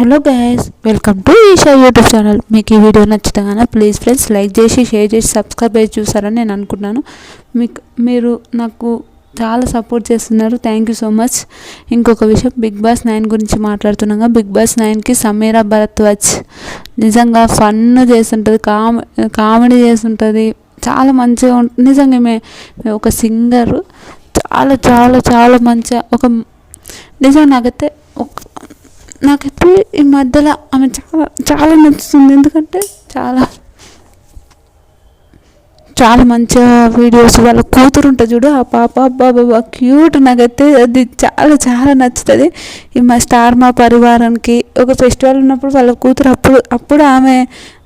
Hello guys welcome to Esha YouTube channel మీకు ఈ video నచ్చుతాగానే ప్లీజ్ ఫ్రెండ్స్ లైక్ చేసి షేర్ చేసి సబ్స్క్రైబ్ చేసి చూసారని నేను అనుకుంటున్నాను. మీకు మీరు నాకు చాలా సపోర్ట్ చేస్తున్నారు. థ్యాంక్ యూ సో మచ్ ఇంకొక విషయం బిగ్ బాస్ నైన్ గురించి మాట్లాడుతున్నాగా. బిగ్ బాస్ నైన్కి సమీరా భరద్వాజ్ నిజంగా ఫన్ చేస్తుంటుంది కామె కామెడీ చేస్తుంటుంది. చాలా మంచిగా ఉంటుంది నిజంగా మే ఒక సింగర్ చాలా చాలా చాలా మంచిగా ఒక నిజంగా నాకైతే నాకైతే ఈ మధ్యలో ఆమె చాలా చాలా నచ్చుతుంది. ఎందుకంటే చాలా చాలా మంచిగా వీడియోస్ వాళ్ళ కూతురు ఉంటుంది చూడు. ఆ పాప బాబా క్యూట్ నాకైతే అది చాలా చాలా నచ్చుతుంది. ఈ మా స్టార్ మా పరివారానికి ఒక ఫెస్టివల్ ఉన్నప్పుడు వాళ్ళ కూతురు అప్పుడు అప్పుడు ఆమె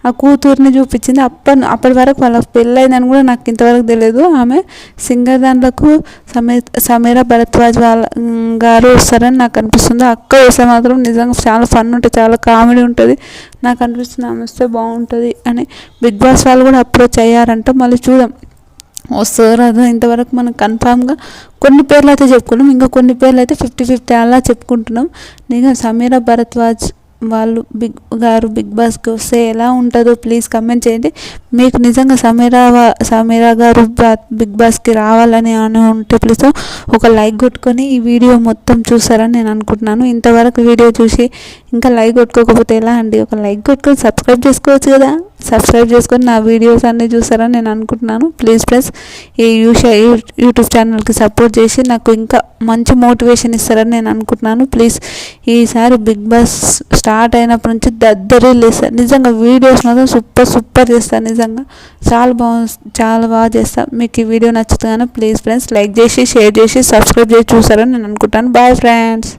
ఆ కూతుర్ని చూపించింది. అప్పటి అప్పటి వరకు వాళ్ళకి పెళ్ళైందని కూడా నాకు ఇంతవరకు తెలియదు. ఆమె సింగర్ దాంట్లకు సమీ సమీర భరద్వాజ్ వాళ్ళ గారు వస్తారని నాకు అనిపిస్తుంది. అక్క వస్తే మాత్రం నిజంగా చాలా ఫన్ ఉంటుంది చాలా కామెడీ ఉంటుంది. నాకు అనిపిస్తుంది ఆమె వస్తే బాగుంటుంది అని బిగ్ బాస్ వాళ్ళు కూడా అప్రోచ్ అయ్యారంట. మళ్ళీ చూద్దాం. వస్తారు అదే ఇంతవరకు మనం కన్ఫామ్గా కొన్ని పేర్లు అయితే చెప్పుకున్నాం. ఇంకా కొన్ని పేర్లు అయితే ఫిఫ్టీ ఫిఫ్టీ అలా చెప్పుకుంటున్నాం. నేను సమీర భరద్వాజ్ వాళ్ళు బిగ్ గారు బిగ్ బాస్కి వస్తే ఎలా ఉంటుందో ప్లీజ్ కమెంట్ చేయండి. మీకు నిజంగా సమీరా సమీరా గారు బిగ్ బాస్కి రావాలని అని ఉంటే ప్లీజ్ ఒక లైక్ కొట్టుకొని ఈ వీడియో మొత్తం చూస్తారని నేను అనుకుంటున్నాను. ఇంతవరకు వీడియో చూసి ఇంకా లైక్ కొట్టుకోకపోతే ఎలా అండి? ఒక లైక్ కొట్టుకొని సబ్స్క్రైబ్ చేసుకోవచ్చు కదా? సబ్స్క్రైబ్ చేసుకొని నా వీడియోస్ అన్నీ చూస్తారని నేను అనుకుంటున్నాను. ప్లీజ్ ప్లస్ ఈ యూషా యూట్యూబ్ ఛానల్కి సపోర్ట్ చేసి నాకు ఇంకా మంచి మోటివేషన్ ఇస్తారని నేను అనుకుంటున్నాను. ప్లీజ్ ఈసారి బిగ్ బాస్ స్టార్ట్ అయినప్పటి నుంచి దద్దరి లేస్తారు నిజంగా వీడియోస్ మాత్రం సూపర్ సూపర్ చేస్తాను నిజంగా చాలా బాగుంది చాలా బాగా చేస్తాను మీకు ఈ వీడియో నచ్చుతుందని ప్లీజ్ ఫ్రెండ్స్ లైక్ చేసి షేర్ చేసి సబ్స్క్రైబ్ చేసి చూసారని నేను అనుకుంటాను. Bye friends